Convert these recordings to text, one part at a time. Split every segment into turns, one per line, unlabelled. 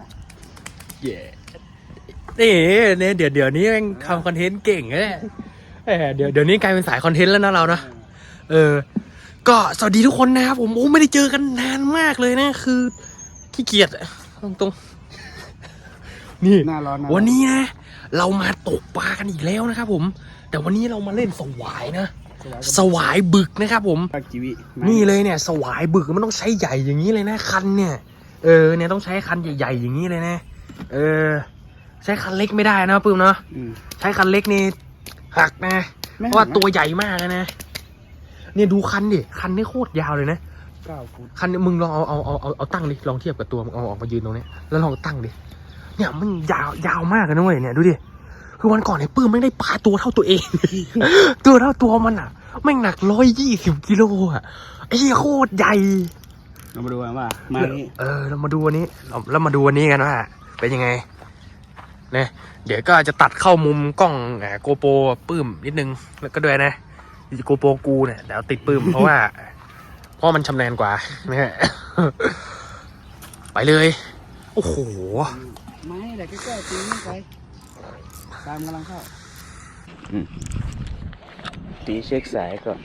นะ
เย่นี่เนี่ยเดี๋ยวเดี๋ยวนี้แม่งทำคอนเทนต์เก่งนะเนี่ยเออเดี๋ยวเดี๋ยวนี้กลายเป็นสายคอนเทนต์แล้วนะเรานะ เออ ก็สวัสดีทุกคนนะครับผมโอ้ไม่ได้เจอกันนานมากเลยนะ คือขี้เกียจอะตรงตรงๆนี่
หน้าร้อนนะ
วันนี้นะ เรามาตกปลากันอีกแล้วนะครับผม แต่วันนี้เรามาเล่นสวายนะ สวายบึกนะครับผม
ปลาจิวิ
นี่เลยเนี่ย สวายบึกมันต้องใช้ใหญ่อย่างนี้เลยนะคันเนี่ย เออเนี่ยต้องใช้คันใหญ่ๆอย่างนี้เลยนะเออ ใช้คันเล็กไม่ได้นะปื้มเนาะ
อืม
ใช้คันเล็กนี่หักนะ
ไม่
เพราะว่า
หักนะ
ตัวใหญ่มากเลยนะเนี่ยดูคันดิคันนี่โคตรยาวเลยนะ
เก้าฟุต
คันนี้มึงลองเอาเอาเอาเอาเอาตั้งดิลองเทียบกับตัวมึงเอาออกมายืนตรงนี้แล้วลองตั้งดิเนี่ยมันยาวยาวมากเลยนะเว้ยเนี่ยดูดิคือวันก่อนไอ้ปื้มไม่งได้ปลาตัวเท่าตัวเอง ตัวเท่าตัวมันอะแม่งหนักร้อยยี่สิบกิโลอะไอ้เหี้ยโคตรใหญ่
เรามาดูกันว่ามานี่
เออ เรามาดูวันนี้เราเรามาดูวันนี้กันว่าเป็นยังไงนะเดี๋ยวก็จะตัดเข้ามุมกล้องโกโปรปื้มนิดนึงแล้วก็ด้วยนะโกโปรกูเนี่ยเดี๋ยวติดปื้มเพราะว่าเพราะมันชำนาญกว่านะฮะไปเลย โอ้โห
ไม่แต่ใกล้ๆตีนี่ไปตามกำลังเข้าอืมตีเช็คสายก่อน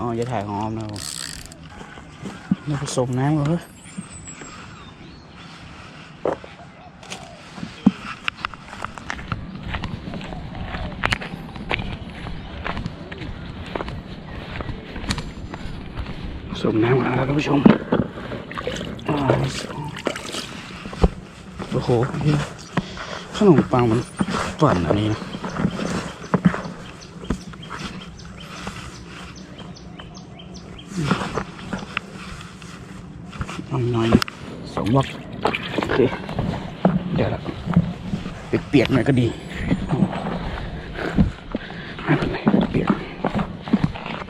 อ๋อจะถ่ายของออมนะครับผมนี่ผสมน้ำเฮ้ยผสมน้ำก่อนนะครับท่านผู้ชม โอ้โหขนมปังมันปั่นอันนี้นะ เอาหน่อยนะ สองวักโอเคเดี๋ยวละเปียกๆหน่อยก็ดีไม่เป็นไรเปียก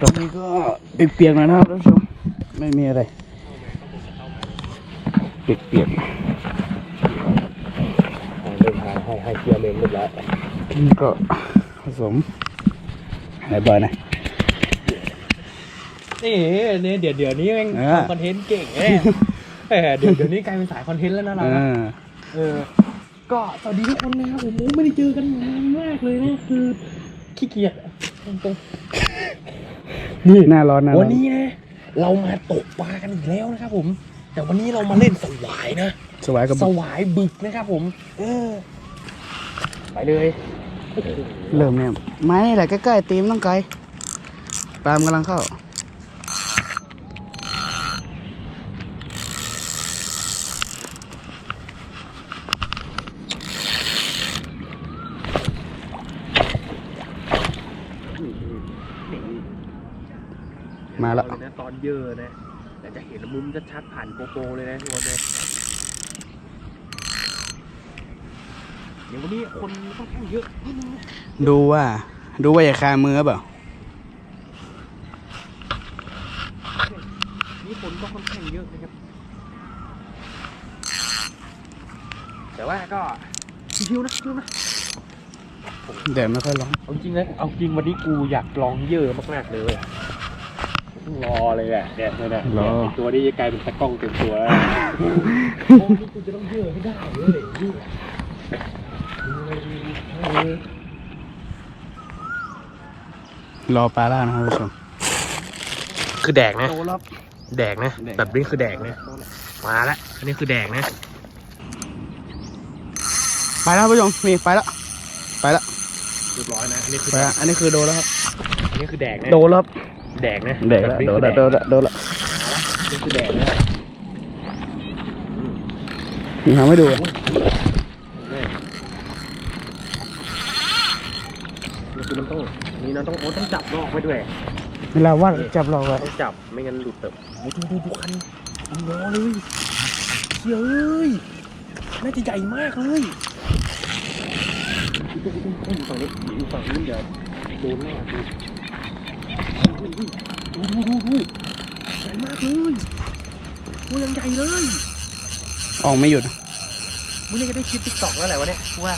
ตอนนี้ก็เปียกๆหน่อยนะครับท่านผู้ชมไม่มีอะไรเปียก
เดินทางให้ให้เกียร์เลนเรียบร้อย
ๆนี่ก็ผสมอะไรบ่อยนะ
นี่เนี่ยเดี๋ยวเดี๋ยวนี้แม่ง
เออ
ทำคอนเทนต์เก่งเนี่ย เออเดี๋ยวเดี๋ยวนี้กลายเป็นสายคอนเทนต์แล้วนะเรา
เอ
นะ
อ
เออ ก็สวัสดีทุกคนนะครับผมไม่ได้เจอกันนานมากเลยนะคือขี้เกียจอะตรงๆนี่
หน้าร้อนหนะ
วันนี้นะเรามาตกปลากันอีกแล้วนะครับ ผม แต่วันนี้เรามาเล่นสวายนะ
สวายกับ
สวายบึกนะครับ ผม เออ ไปเลยโอ้โห
เริ่มเนี่ยไม่แหละใกล้ๆตีมต้องไกลปลามกำลังเข้ามาแล้ว
เอเยนะตอนเยอะนะแต่จะเห็นมุมชัดๆผ่านโกโปรเลยนะทุกคนเลยเดี๋ยววันนี้คนค่อนข้างเยอะนิดนึงนะ
ดูว่า ดูว่าอย่าคามือเปล่า
นี่คนก็ค่อนข้างเยอะนะครับ แต่ว่าก็ชิวๆนะชิวๆนะ
แดดไม่ค่อยร้อน
เอาจริงนะเอาจริงวันนี้กูอยากลองเยอะมากๆเลยเว้ยต้อง รอเลยแหละเนี่ยเนี่ยเนี่ย
รอ
ไตัวนี้จะกลายเป็นตะกล้องเต็มตัวแล้วโอ้นี่กูจะต้องเยอะให้ได้เลยนี่
รอปลาล่านะครับท่านผู้ชม
คือแดกนะ
โตแล้ว
แดกนะ
แดก
แบบนี้คือแดกนะ มาแล้วอันนี้คือแดกนะ
ไปแล้วท่านผู้ชมนี่ไปแล้วไปแล้ว
เรียบร้อยนะ อันนี้คือ
ไปแล้วอันนี้คือโดนแล้วครับ
อันนี้คือแดกนะ
โดนแล้วครับ
แดกนะ
แดกแล้ว
บบนี้
โดน
คือ
แล้วโดนแล้วโดนแล้ว
นี่คือแดกนะ
นี่ทำให้ดู
นี่นี่คือมันต้องนี่เราต้องโอ้ต้องจับนอกไว้ด้วย
เวลาว่างจับเราไว้
ต้องจับไม่งั้นหลุดแบบโอ้ดูดูดูคันดูล้อเลยเฮ้ยเอ้ยน่าจะใหญ่มากเลยดูดูดูดูอยู่ฝั่งนี้อยู่ฝั่งนี้เดี๋ยวโดนแน่ดู อุ้อดูดูดูดูใหญ่มากเลยตัยังใหญ่เลย
ออกไม่หยุด
มึงนี่จะได้คลิปติ๊กตอกแล้วแหละวะเนี่ยกูว่า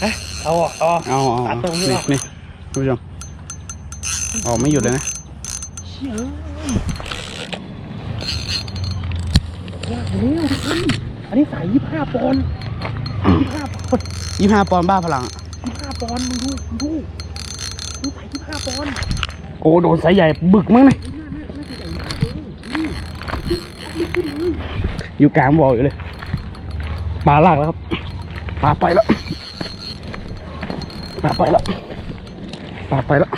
เฮ้เอาออกเอาอ
อกอ
ตัดตรงนี้ออก
นี่คุณผู้ชมออกไม่หยุดเลยนะ
เชี่ยเากแล้วทุกคนอันนี้สายยี่ห้าปอนยี่ห้าปอน
ยี่ห้าปอนบ้าพลัง
ยี่ห้าปอนมึงดูมึงดู ห้าปอนด์
โอ้โดนสายใหญ่บึกมั้งเลยอยู่กลางบ่ออยู่เลยปลาลากแล้วครับปลาไปแล้วปลาไปแล้วปลาไปแล้ว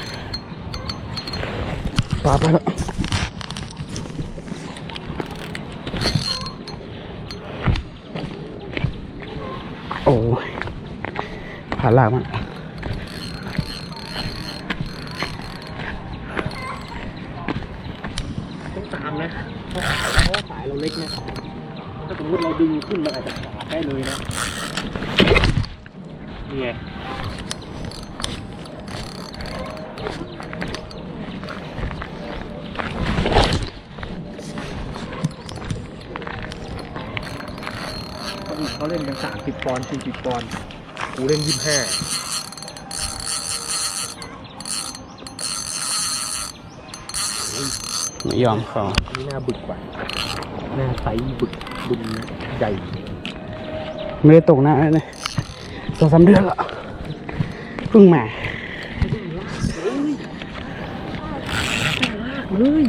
ปลาไปแล้วโอ้ยปลาลากมาก
ต้องตามนะเพราะเพราะว่าสายเราเล็กนะถ้าสมมติเราดึง ขึ้นมันอาจจะขาดได้เลยนะนี่ไงเขาเล่นกันสามสิบปอนด์สี่สิบปอนด์กูเล่นยี่สิบห้า
ไม่ยอมเขา
อันนี้หน้าบึกกว่าหน้าไซส์บึก บึนใหญ่
ไม่ได้ตกนะเลยสองสามเดือนละเพิ่งมา
เฮ้ย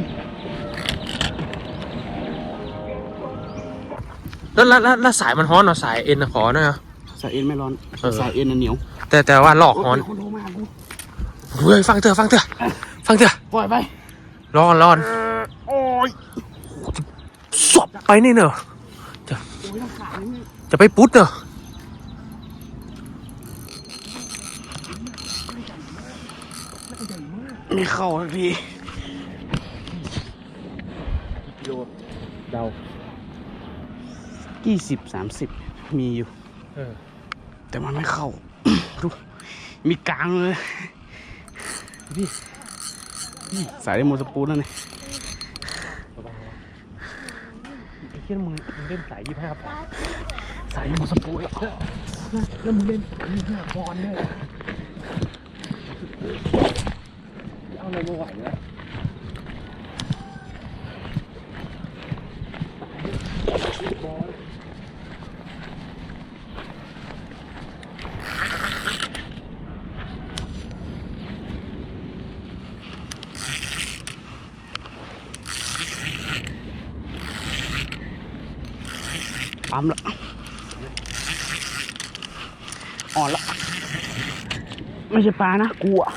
แล้วแล้วแล้วแล้วสายมันฮ้อนเหรอสายเอ็นขอหน่อยเหรอ
สายเอ็นไม่ร้อน
เออ
สายเอ็นน่ะเหนียว
แต่แต่ว่าหลอกฮ้อน
โยมีคนโทรมากู
เฮ้ยฟังเถอะฟังเถอะฟังเถอะ
ปล่อยไป
ร้อนร้อน
โอ้ย
สบไปนี่เนอะ จะไปปุ๊ดเนอะ
ไม่เข้าสักที
กิโลเดา
ยี่สิบสามสิบมีอยู่
เออ
แต่มันไม่เข้าดูมีกลางเลย
พี่
สายได้โมสปูนแล้วเนี่ย
ระวังระวัง ที่ยมึงมึงเล่นสายยี่ห้าปอนด์
สายได้โมสปูแล้ว
แล้วมึงเล่นสายยี่ห้าปอนด์เนี่ยเอาอะไรมาไหวนะ
ปั๊มละอ่อนละ ไม่ใช่ปลานะกูอะ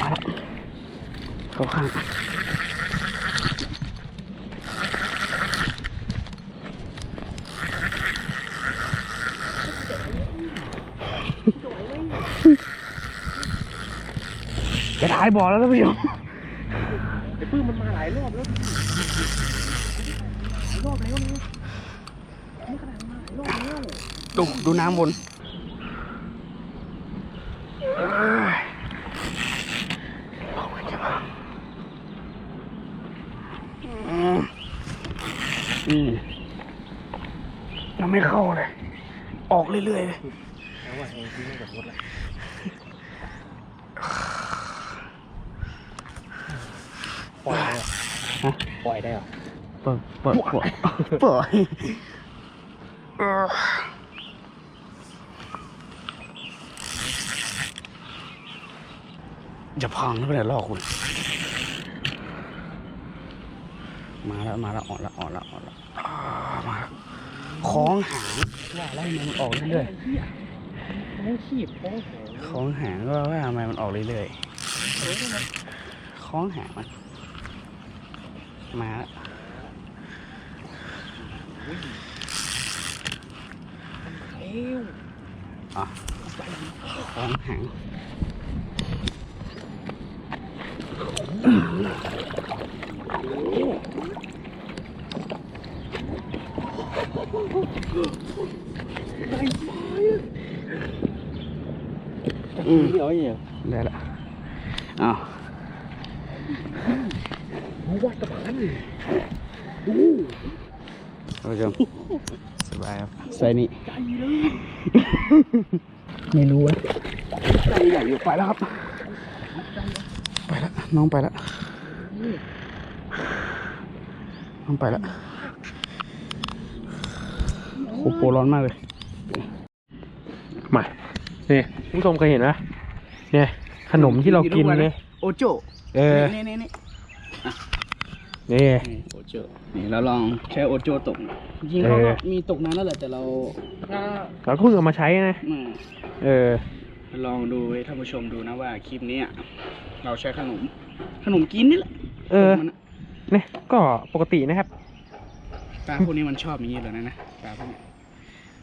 มาละเข้าข้างจะถ่ายบ่อแล้วท่านผู้ชม
ไอ้ปื้มมันมาหลายรอบแล้วหลายรอบแล้วนะนี่ขนาดมาหลายรอบแล้ว
ดูดูน้ำบนอืมยังไม่เข้าเลย ออกเรื่อยๆเลย
แล้วว่าเองที่ไม่กับรถละปล่อยได้เหรอ
ฮะ
ปล่อยได้เหรอ
เปิดเปิดเปิดเปิดเออ จะพังแล้วเนี่ยลอกคุณ มาแล้วมาแล้วอ่อนแล้วอ่อนแล้วอ่อนแล้วอ่ามาแล้วคล้องหางว่าแล้วทำไมมันออกเรื่อย
ท้องขีบท้องแหง
ๆคล้องหางก็ว่าทำไมมันออกเรื่อยๆคล้องหางมันมาแล้ว
เอว
อะคล้องหาง อืม
เดี๋ยวเนี่ย
ได้ละอ้าว
วัดตะพัน
ท่านผู้ชมสบายครับใส่นี่
ใจเลย
ไม่รู้อะใจใหญ่อยู่ไปแล้วครับ น้องไปแล้วน้องไปแล้วโคโปร้อนมากเลย
มานี่คุณผู้ชมเคยเห็นไหมเนี่ยขนมที่เรากินเนี่ย
โอโจ
เออ
นี่นี่นี่
นี่
นี่โอโจนี่เราลองใช้โอโจตกจริงๆเขาก็
เออ
มีตกนานแล้วแหละแต่เราถ้า
เราก็เพิ่งเอามาใช้นะ
อืม
เออ
ลองดูให้ท่านผู้ชมดูนะว่าคลิปนี้เราใช้ขนม ขนมกินนี่แหละ
เออ
ตกมันอะ
เนี่ยก็ปกตินะครับ
ปลาพวกนี้มันชอบอย่างนี้เลยนะนะปลาพวกนี้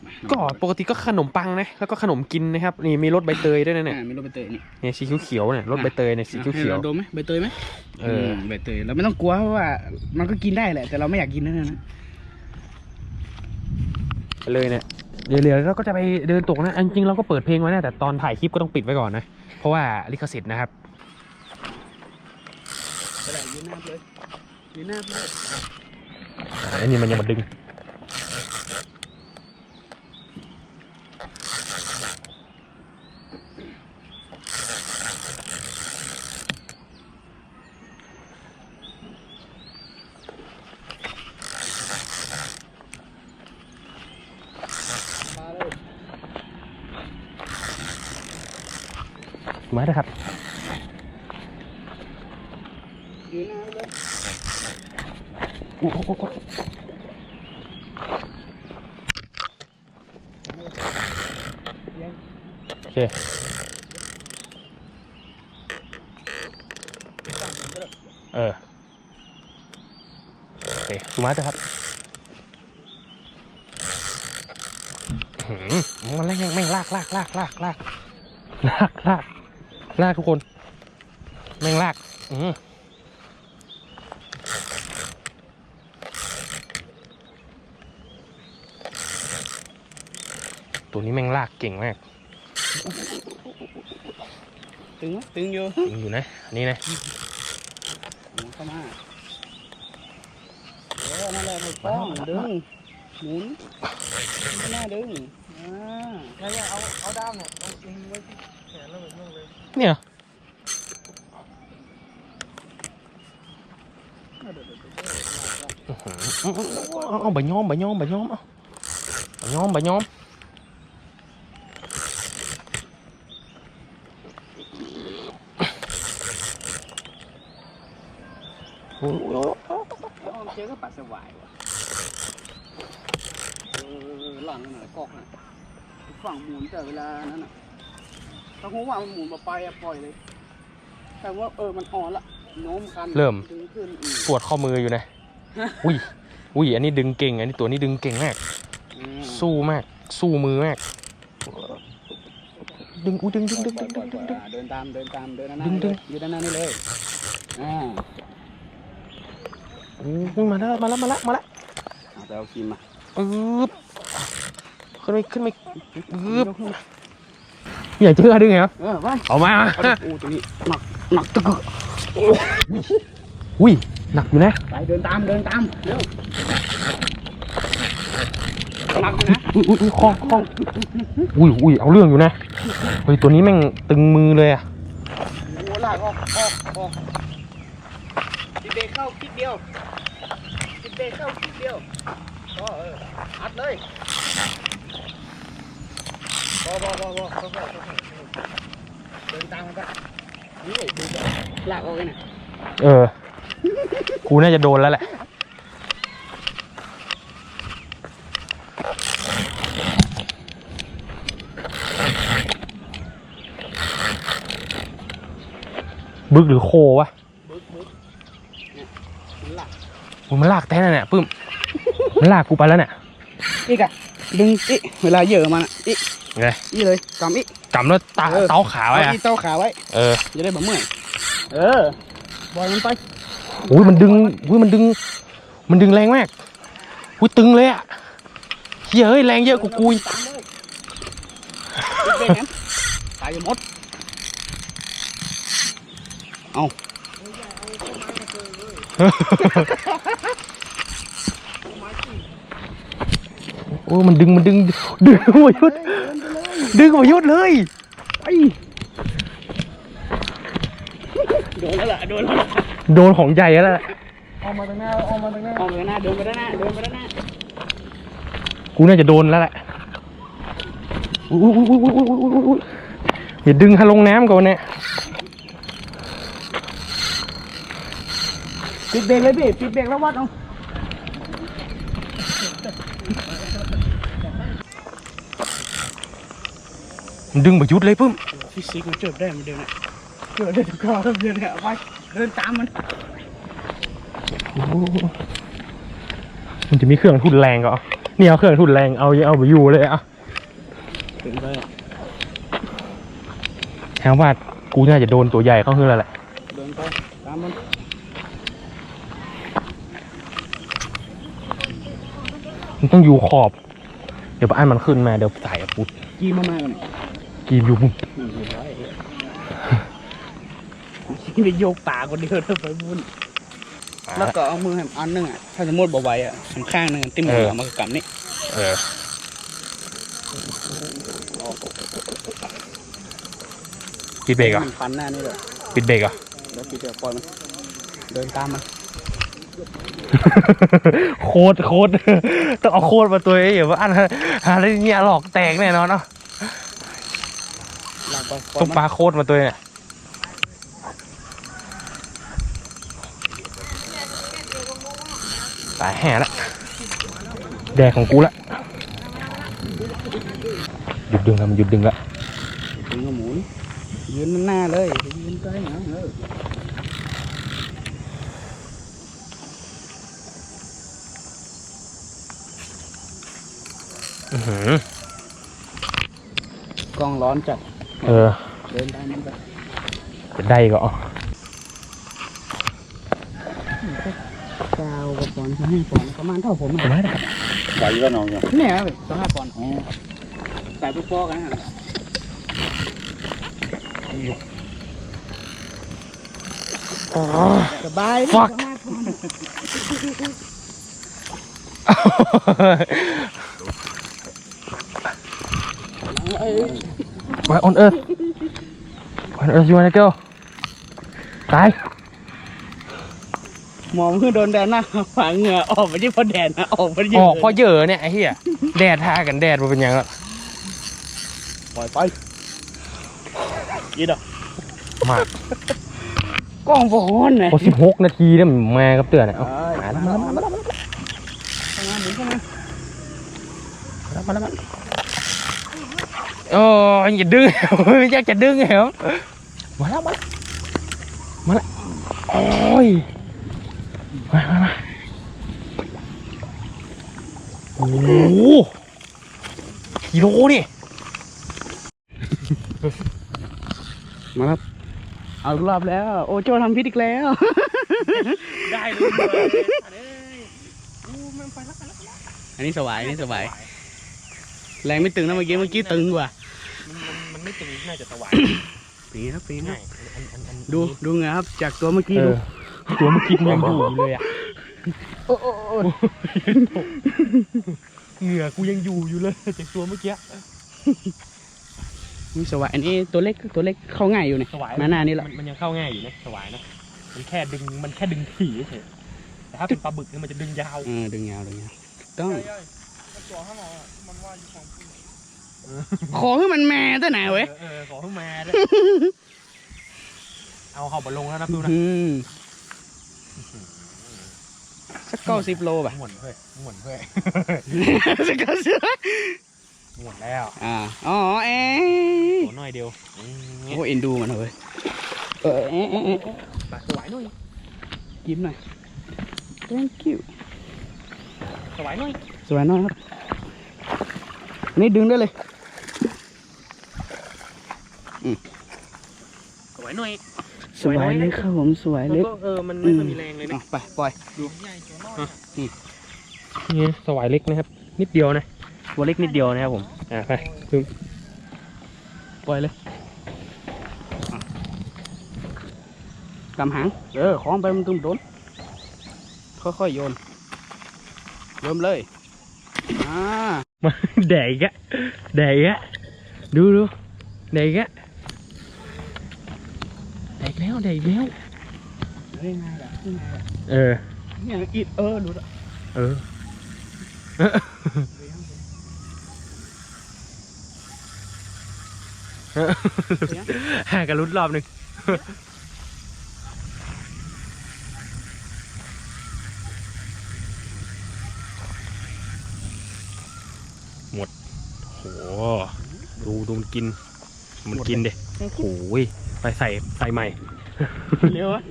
มา
ก็ปกติก็ขนมปังนะแล้วก็ขนมกินนะครับนี่มีรสใบเตยด้วยนะเนี่ย
อ่ามีรสใบเตยนี่
เนี่ยสีเขียวๆเนี่ยรสใบเตยเนี่ยสี
ให้
เขียว
ราดมไหมใบเตยไหม
เอออื
มใบเตยเราไม่ต้องกลัวเพราะว่า มันก็กินได้แหละแต่เราไม่อยากกินนั่นนะ
ๆไปเลยเนี่ย เดี๋ยวๆเราก็จะไปเดินตกนะอันจริงๆเราก็เปิดเพลงไว้นะแต่ตอนถ่ายคลิปก็ต้องปิดไว้ก่อนนะ เพราะว่าลิขสิทธิ์นะครับ
ไปเลยยืนหน้าเลยยืนหน้าเลย
อันนี้มันยังมาดึง มาเถอะครับ
เลย
โอ้โหโอเคเออโอเคดูมาเถอะครับหือมันแม่งแม่งลากลากลากลากลากลากลาก ลากทุกคน แม่งลากอือตัวนี้แม่งลากเก่งมาก
ตึงไหมตึงอยู่
จริงอยู่นะอันนี่นะ
หมุนเข้ามาเออนั่นแหละถูกต้องดึงหมุนไม่น่าดึงอ่า
ใช่เอาเอาด้ามเนี่ยเอาอิงไว้ที่แขนแล้ว เนี่ย
เอาไปย้อมไปย้อมไปย้อมไปย้อมไปย้อมโอ้ย
โอ้ยเจอก็ปลาสวายว่ะหลังหน่อยกอกน่ะฝั่งมูนแต่เวลานั้นน่ะ ถ้าหัวว่ามันหมุนมาไปอะปล่อยเลย แต่ว่าเออมันอ่อนละโน้มกัน
เริ่ม
ดึงขึ้นอืม
ปวดข้อมืออยู่นะ อุ้ย อุ้ย อันนี้ดึงเก่ง อันนี้ตัวนี้ดึงเก่งมาก
อืม
สู้มาก สู้มือมาก ดึง อุ้ยดึงดึงดึง
ปล่
ดึ
อย
ง
ป
ดึ
ล่อย
ง
ปล่
ดึ
อย
งดึง
อ่าเดินตามเดินตามเดินหน้า
ดึง
นี่
ดึ
เล
ง
ยอยู่ด้านหน้านี่เลยอ่า
อุ้ยมาแล้ว มาแล้ว มาแล้ว มาแล้ว
เอาไปเอาครีมมา
อึ๊บขึ้นไปขึ้นไปอึ๊บ อยากเจอดึงเหรอ
เออไป
เอามา
เอาดิโอ้ตัวนี้หนักหนักตึก
อุ้ยหนักอยู่นะ
ไปเดินตามเดินตามเร็วหนักอยู่นะ
อุ้ยอุ้ยอุ้ยคล้องคล้องอุ้ยอุ้ยเอาเรื่องอยู่นะเฮ้ยตัวนี้แม่งตึงมือเลยอะ
โอ้ลากออกออกออกติดเบรกเข้าคลิกเดียวติดเบรกเข้าคลิกเดียวก็เอออัดเลยบ อบอบอบอค่อเดินตามมันไปนี่ดูแบบลากออกเลยนะ
เออ กูน่าจะโดนแล้วแหละบึกหรือโควะ
บึกบึกมันลาก
มันลากแท้น่ะเนี่ยปื้ม มันลากกูไปแล้วเนี่ย
อีกอะดึงอีเวลาเยอะมันอี
ไง
อีเลยกำอี
กำแล้วตา
เออ
เต้าขาไว้
เอา
อะ
อีเต้าขาไว้
เออ
จะได้แบบเมื่อยเออบอยมันไป
อุ้ยมันดึงอุ้ยมันดึง มันดึงแรงมากอุ้ยตึงเลยอะเฮ้ยเฮ้ยแรงเยอะกว่ากูอีก
ตามเลยเบรกงั้นตายอยู่หมดเอา
โอ้มันดึงมันดึงดึงหัวยุดดึงหัวยุดเลยไอ
โดนแล้วล่ะโดนแล้ว
โดนของใหญ่แล้วล่ะ
ออกมาตรงหน้าออกมาตรงหน้า
ออกมาตรงหน้าโดนไปด้านหน้าโดนไปด้านหน้า
กูน่าจะโดนแล้วแหละอย่าดึงให้ลงน้ำก่อนเนี่ย
ปิดเบรกเลยพี่ปิดเบรกแล้ววัดเอา
มันดึงหัวยุดเลยปึ้ม
ฟิสิกส์มันเจิบได้มันเดินอะเจิบได้ทุกข้อทุกเดือนเนี่ยไปเดินตามมัน
มันจะมีเครื่องทุนแรงก็เอานี่เอาเครื่องทุนแรงเอาเอาไปอยู่เลยอะ
ถึงไป
แทงว่ากูน่าจะโดนตัวใหญ่เข้าขึ้นแล้วแหละ
เดินไปตามมัน
มันต้องอยู่ขอบเดี๋ยวอันมันขึ้นมาเดี๋ยวสายอะปุด
กีมามากกว่านี้
กีมอยู่มุม
อืมเรียบร้อยไปโยกตาคนเดียวเท่าไปบุญแล้วก็เอามือให้อันหนึงอะถ้าสมมติบ่ไหวอะข้างๆหนึงติ้มมือเอามากำนี่
เออปิดเบรกเหรอะ
มันฟันหน้านี่เลย
ปิดเบรกเหรอะ
แล้วปิดเดี๋ยวปล่อยมันเดินตามมัน
โคตรโคตรต้องเอาโคตรมาตัวเองอย่าว่าอันหาอะไรเนี่ยหลอกแตกแน่นอนเนาะต้องปลาโคตรมาตัวเนี่ยตายแห่ละแดกของกูละหยุดดึงแล้วมันหยุดดึงละ
ถึงกับหมุนยืนหน้าเลยยืนใกล้นะเออ
อื้อหือ ก
ล้องร้อนจัด
เออ
เดินตามมันไป
จะได้ก็เอา
กาวกับปอนด์ให้ปอนด์ประมาณเท่าผมอะ
ไม่ได้
ไหวก็น้องเนี่ย
เนี่ยครับสองห้าปอนด์อ๋อใส่พวกฟอกกันฮะสบาย
ฟัก Why on earth? On earth you wanna go? ตาย
มองเพื่อโดนแดดหน้าฝังเหงื่อออกไปที่พอแดดนะออกไปเย
อ
อะ
อกเพราะเยอะเนี่ยไอ้เหี้ยแดดท่ากันแดดมันเป็นหยังละ
ปล่อยไปยี่ดอก
มาก
กล้องโฟนไง
พอสิบหกนาทีเนี่ยมันมากับเตือนเนี่ยเอา
เอ้ย
มา
มา
แล้ว
แล้
มาวแล้ว
มาแล้วหมุนเข้ามา
มาแล้วมาแล้ว โอ้ยอย่าดึงอยากจะดึงเหรอมาแล้วมาแล้วมาแล้วโอ้ยมามามาโอ้โหกิโลนี่
มาครับเอาอีกรอบแล้ว โอโจทำพิษอีกแล้ว
ได้เลย
อันนี้สบายอันนี้สบายแรงไม่ตึงนะเมื่อกี้เมื่อกี้ตึงกว่า
มันมั นไม่ตึงน่าจะสว่าง
ปีครับปีครั
ง่า
บ
ยอันอันอัน
ดูดูไงครับ จากตัวเมื่อกี้
เอ
ดู
อตัวเมื่อกี้มันยังอยู่อยู่เลยอะ
โอ้โอ้โอ้
เหงื่อกูยังอยู่อยู่เลยจากตัวเมื่อกี้
นี่สบายอันนี้ตัวเล็กตัวเล็กเข้าง่ายอยู่เนี่ย
สวาย
มาหน้านี่แหละ
มันมันยังเข้าง่ายอยู่นะสวายนะมันแค่ดึงมันแค่ดึงถี่เฉยแต่ถ้าเป็นปลาบึกเนี่ยมันจะดึงยาว
เออดึงยาวดึงยาวต้อง
ตัวข้างนอกอะมันว่าอยู่ของคุณ
ขอให้มันแม่ตัวไหนเว้ย
เออขอขึ้นมาด้วยเอาเขาบอลลงแล้วนะพิวนะ
อืมสักเก้าสิบโลป่ะ
หมุนเพื่อยหมุนเพื่อย
สักเก้าสิบ
หมุนแล้ว
อ่า อ๋อเอ๊ะ
ตัวน้อยเดียว
โอ้เอ็นดูมันเว้ยเออเอ๊ะเอ๊ะเอ๊ะ
ปลาสวายหน่อย
ยิ้มหน่อย thank you
สวายหน่อย
สวยน้อยครับ นี่ดึงได้เลย
สวายหน่อย
สวยเลยครับผมสวย
แล้ว
เล็ก
ก็เออมันไม่ค่อยมีแรงเลยนะ
อะไปปล่อย
ใหญ่ตัวน้อย
นี่สวายเล็กนะครับ นิดเดียวนะตัวเล็กนิดเดียวนะครับผมอ่าไปถึง
ปล่อยเลยอะกำหางเออคล้องไปมันตึงโดนค่อยๆโยนเริ่มเลยอ่า
มาแดกอีกอะแดกอีกอะดูดูแดกอีกอะแดกแล้วแดกแล้ว
ได้ไงล่ะได้ไงล่ะ
เออ
เนี่ยอิดเออรู้ละ
เออ ห่างกันรุดรอบหนึ่งหมดโหดูดูมันกิน มันกินเด็โอ้ยไปใส่ใส่ใหม่
เร็วอะ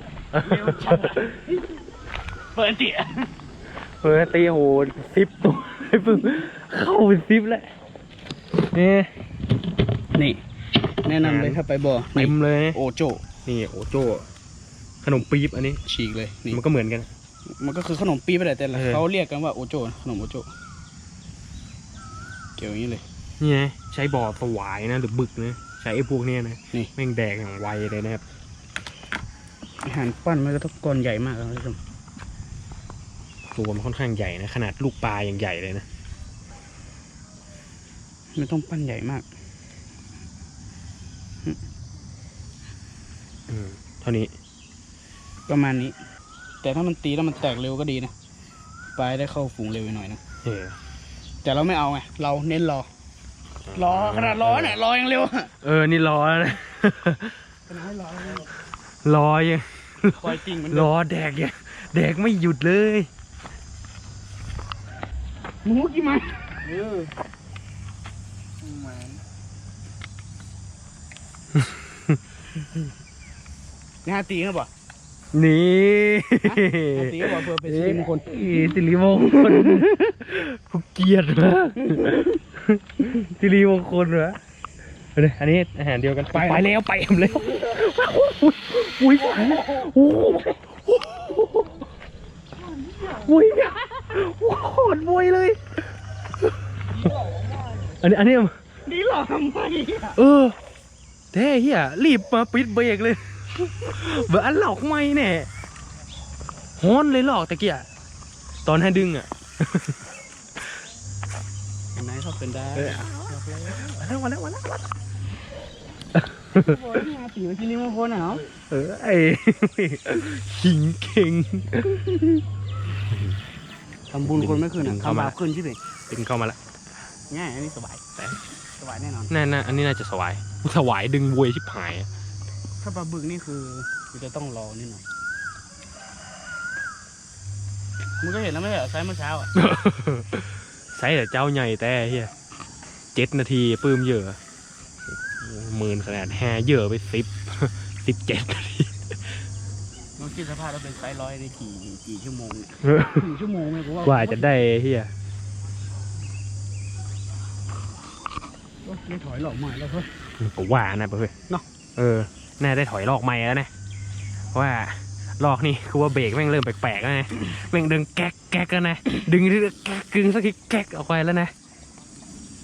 เร็วจังอะเปิดเตี๋ย
เฮ้ยตีโหซิปตัวไอ้พึ่งเข้าเป็นซิปแล้วเนี่ย
นี่แนะนำเลยถ้าไปบ่อ
เต็มเลยนะ
โอโจ
นี่โอโจ้ขนมปี๊บอันนี้
ฉีกเลยนี่
มันก็เหมือนกัน
มันก็คือขนมปี๊บไปแหละแต่ละ
เออ
เขาเรียกกันว่าโอโจขนมโอโจเกี่ยวอย่างนี้เลย
นี่ไงใช้บ่อสวายนะหรือบึกนะใช้ไอ้พวกเนี้ยนะ
นี่
แม่งแดกอย่างไวเลยนะครับ
อาหารปั้นมันก็ต้องก้อนใหญ่มากนะท่านผู้ชม
ตัวมันค่อนข้างใหญ่นะขนาดลูกปลาอย่างใหญ่เลยนะ
ไม่ต้องปั้นใหญ่มาก
อืมเท่านี้
ประมาณนี้ แต่ถ้ามันตีแล้วมันแตกเร็วก็ดีนะปลายได้เข้าฝูงเร็วไปหน่อยนะ
เออ
แต่เราไม่เอาไง เราเน้นรอ รอขนาดรอเนี่ยรอยังเร็วอะ
เออ นี่รอแล้วนะ
ขนาดให้รอยังเร็ว
รอยัง
ปล่อยจริงเหมือน
ร
เดิม
อแดกยังแดกไม่หยุดเลย
หมูกี่ไม้เออนี่ฮะตีครับป่ะ
นี่
ฮะตีครับป่ะเพื่อเป็นสิริมงคล
เอ้ยสิริมงคลกูเกลียดมากสิริมงคลเหรอเอาดิอันนี้อาหารเดียวกันไปไปแล้วไปแล้วอุ้ยอุ้ยโอ้โหอุ้ยโอ้โหโคตรบวยเลย อันนี้อันนี้
นี่หลอกทำไมอะ
เออแท้เฮียรีบมาปิดเบรกเลย เบอร์อันหลอกไม่แน่ฮ้อนเลยหลอกตะเกียตอนให้ดึงอะ
ไหนเขาเป็นได้
เออมาแล้วมาแล้วมาแล้ว
โอ้ยนี่ฮะตีมันสิริมงคลอะเนาะ
เออไอ้หิงเข่ง
ทำบุญคนไม่คืนอะ
เข้า
ทำ
มา
บาปคืนใช่ไหม
เป็นเข้ามาละ
ง่ายอันนี้สบายสบายแน่นอน
น่าน่าอันนี้น่าจะสวายสวายดึงบวยชิบหายอะ
ถ้าปลาบึกนี่คือมันจะต้องรอนิดหน่อยมึงก็เห็นแล้วไม่ใช่เหรอไซส์เมื่อเช้าอะ
ใส่แต่เจ้าใหญ่แต่เฮียเจ็ดนาทีปื้มเหยอะหมื่นขนาดแห่เหยอะไปสิบสิบเจ็ดนาที
มึงคิดสภาพเราเป็นไซส์ร้อยได้กี่กี่ชั่วโมงเนี่ยถึงชั่วโมงไหมกูว่าก
ว่าจะได้เฮีย
ไม่ถอยหรอกใหม่แล้วเพื่อน
ก็ว่านะเพื่อน
เนาะ
เออ น่าได้ถอยลอกใหม่แล้วนะเพราะว่าลอกนี่คือว่าเบรกแม่งเริ่มแปลกๆแล้วนะแม่งดึงแก๊กแก๊กแล้วนะดึงทีละแก๊กกึ่งสักทีแก๊กออกไปแล้วนะ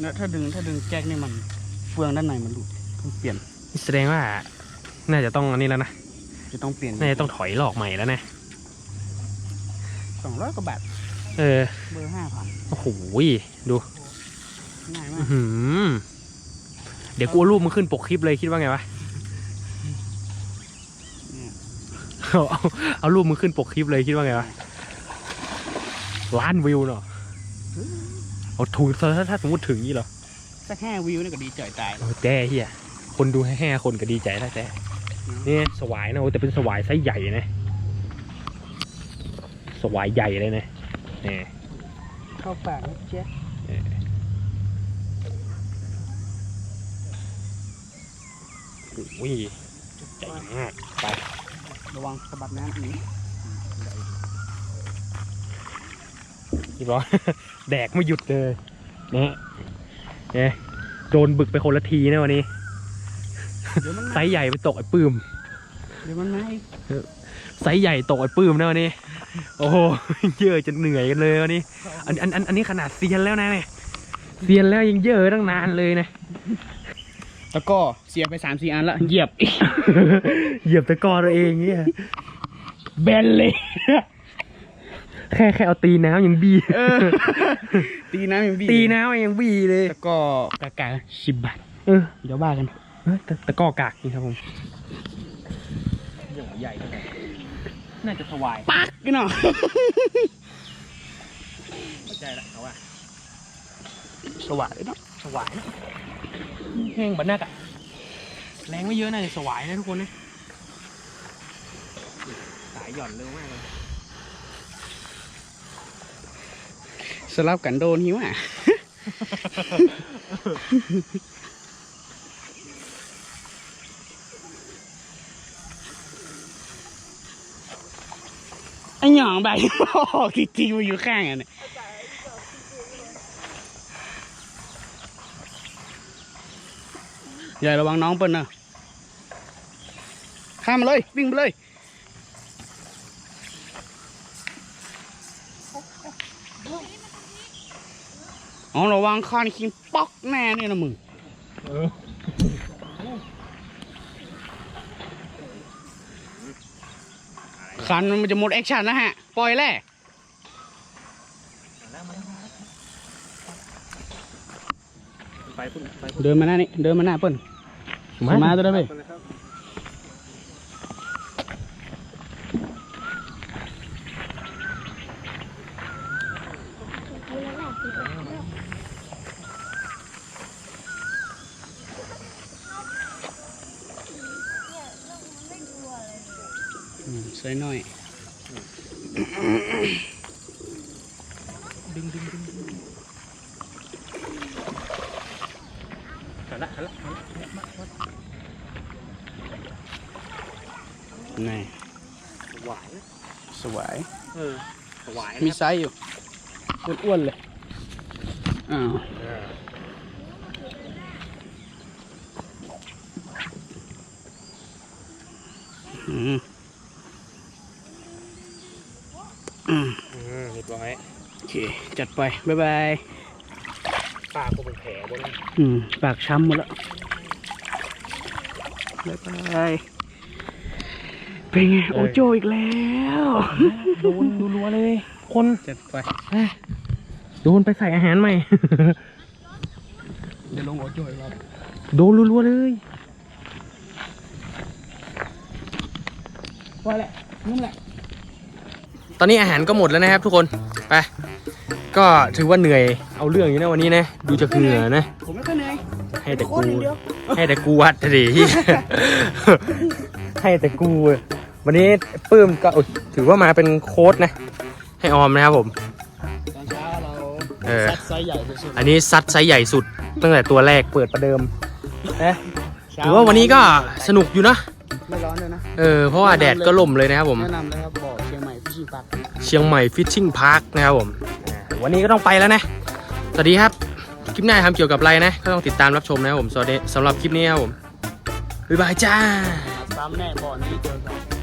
แล้วถ้าดึงถ้าดึงแก๊กนี่มันเฟืองด้านในมันหลุดต้องเปลี่ยน
แสดงว่า น่าจะต้องอันนี้แล้วนะ
จะต้องเปลี่ยน
น่าจะต้องถอยลอกใหม่แล้วนะ
สองร้อยกว่าบาท
เออ
เบอร์ห้าพัน
โอ้โหดู
ง่ายมา
อื้
ก
อหือเดี๋ยวกูเอารูปมันขึ้นปกคลิปเลยคิดว่าไงวะ
เนี่ย
เอาเอาเอารูปมึงขึ้นปกคลิปเลยคิดว่าไงวะล้านวิวเนาะเอาถูกถ้าถ้าสมมติถึงนี่เหรอ
สักห้าวิวนี่ก็ดีจ่อยตายแล้ว
โอ้แจ้เฮียคนดูให้แห่คนก็ดีใจแล้วแจ้นี่สวายนะโอ้แต่เป็นสวายไซส์ใหญ่นะสวายใหญ่เลยนะนี่
เข้าปากนะเจ๊
โอ้ยใหญ่มากไป ระ
วังสะบัดน้ำนี้
เรียบร้อยแดกไม่หยุดเลยนะเนี่ยโดนบึกไปคนละทีนะวันนี้
เดี๋ยวมัน
ไซส์ใหญ่ไปตกไอ้ปื้ม
เดี๋ยวมันมาอีก
ไซส์ใหญ่ตกไอ้ปื้มนะวันนี้ โอ้โห เยอะจนเหนื่อยกันเลยวันนี้ อันอันอันอันนี้ขนาดเซียนแล้วนะเนี่ย เซียนแล้วยังเยอะตั้งนานเลยนะ
แล้วก็เสียไปสามสี่อันละเหยียบอีก
เหยียบตะกร้อตัวเองเนี่ยแบนเลย แค่แค่เอาตีน้ำยังบี
เออ ตีน้ำยังบี
ตีน้ำยังบีเลย
แล้วก็กากาสิบบาท
เออ
เดี๋ยวบ้ากัน
เอ้ยตะตะกร้อกากนี่ครับผมใหญ่ขนาดน่าจะถวาย
ปักกันเนาะ
เข้าใจละเขาว่า
สว่างเลยเนาะ
สวายนะ แห้งบันนักอะแรงไม่เยอะน่าจะสวายนะทุกคนนะสายหย่อนเร็วมากเลย
สลับกันโดนหิวอะ ไอ้หยองใบออกจริงๆมาอยู่ข้างอะเนี่ย ใหญ่ระวังน้องเปิ้ลนะข้ามมาเลย วิ่งไปเลย อ๋อระวังคานคิงป๊อกแน่เนี่ยนะมึง
เออ
คันมันจะหมดแอคชั่นแล้วฮะ ปล่อยแล่
ไปพุ่นไป
เดินมาหน้านี่เดินมาหน้าเปิ้ลมาตัวได้ไหมอืมใส่หน่อย
ดึงดึงดึงดึงหันละหันละหันละ
นี่
สวายนะ
สวย
เออสวาย
มี
นะ
ไซส์อยู่อ้วนๆเลยอ้าว
เออ
อืมอืม
อืมเรียบร้อย
โอเค จัดไป บ๊ายบาย
ปากก็เป็นแผลบนนั้น
อืม ปากช้ำหมดแล้ว บ๊ายบาย เป็นไงโอโจอีกแล้ว
โดนรัวๆเลย คน
จัดไป
โดนไปใส่อาหารใหม่
เดี๋ยวลงโอโจอีกรอบ
โดนรัวๆเลย
ว่าแหละนั่นแหละ
ตอนนี้อาหารก็หมดแล้วนะครับทุกคน ไป ก็ถือว่าเหนื่อย เอาเรื่องอยู่นะวันนี้นะ ดูจะเหนื่อยนะ
ผมไม่ค่อยเหนื่อย
ให้แต่
โค
กู
ตรอย่างเดียว
ให้แต่กูวัดดิให้แต่กู วันนี้ปื้มก็อุ๊ยถือว่ามาเป็นโค้ดนะ ให้ออมนะครับผม
ตอนเช้าเรา
เออ
ซัดไซส์ใหญ่สุด
อันนี้ซัดไซส์ใหญ่สุดตั้งแต่ตัวแรกเปิดประเดิมนะ
ๆเช้
ถือว่าวันนี้ก็สนุกอยู่นะ
ไม่ร้อนเลยนะ
เออเพราะว่าแดดก็ล่มเลยนะครับผม
แนะนำเลยครับบอกเชียงใหม่ฟิชชิ่งปาร์ค
เชียงใหม่ฟิชชิ่งพาร์คนะครับผมอ่าวันนี้ก็ต้องไปแล้วนะ สวัสดีครับ คลิปหน้าทำเกี่ยวกับอะไรนะ ก็ต้องติดตามรับชมนะครับผมสวัสดีสำหรับคลิปนี้ครับผม บ๊ายบายจ้า
ซ้ำแน่บ่อนี้เจอกัน